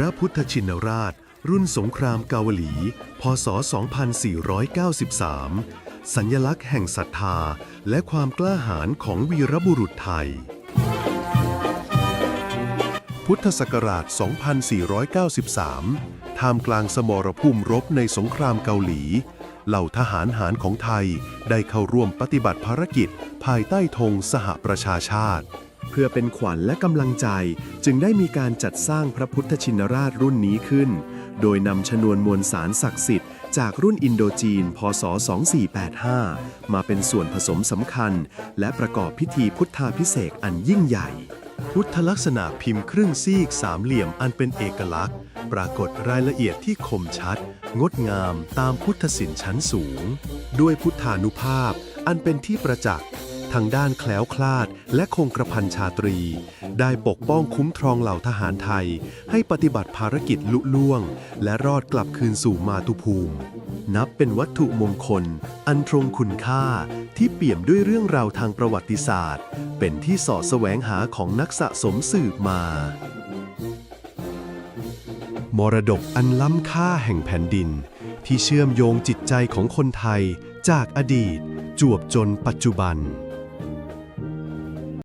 พระพุทธชินราช รุ่นสงครามเกาหลี พศ 2493 สัญลักษณ์แห่งศรัทธา และความกล้าหาญของวีรบุรุษไทย พุทธศักราช 2493 ท่ามกลางสมรภูมิรบในสงครามเกาหลี เหล่าทหารหารของไทยได้เข้าร่วมปฏิบัติภารกิจ ภายใต้ธงสหประชาชาติ เพื่อเป็นขวัญและกำลังใจจึงได้มีการจัดสร้างพระพุทธชินราชรุ่นนี้ขึ้น โดยนำชนวนมวลสารศักดิ์สิทธิ์จากรุ่นอินโดจีน พศ 2485 มาเป็นส่วนผสมสำคัญ และประกอบพิธีพุทธาพิเศษอันยิ่งใหญ่ พุทธลักษณะพิมพ์ครึ่งซีกสามเหลี่ยมอันเป็นเอกลักษณ์ ปรากฏรายละเอียดที่คมชัด งดงามตามพุทธศิลป์ชั้นสูง ด้วยพุทธานุภาพอันเป็นที่ประจักษ์ ทางด้านแคล้วคลาด และคงกระพันชาตรี ได้ปกป้องคุ้มครองเหล่าทหารไทย ให้ปฏิบัติภารกิจลุล่วง และรอดกลับคืนสู่มาตุภูมิ นับเป็นวัตถุมงคล อันทรงคุณค่าที่เปี่ยมด้วยเรื่องราวทางประวัติศาสตร์ เป็นที่สอดแสวงหาของนักสะสมสืบมา มรดกอันล้ำค่าแห่งแผ่นดิน ที่เชื่อมโยงจิตใจของคนไทยจากอดีตจวบจนปัจจุบัน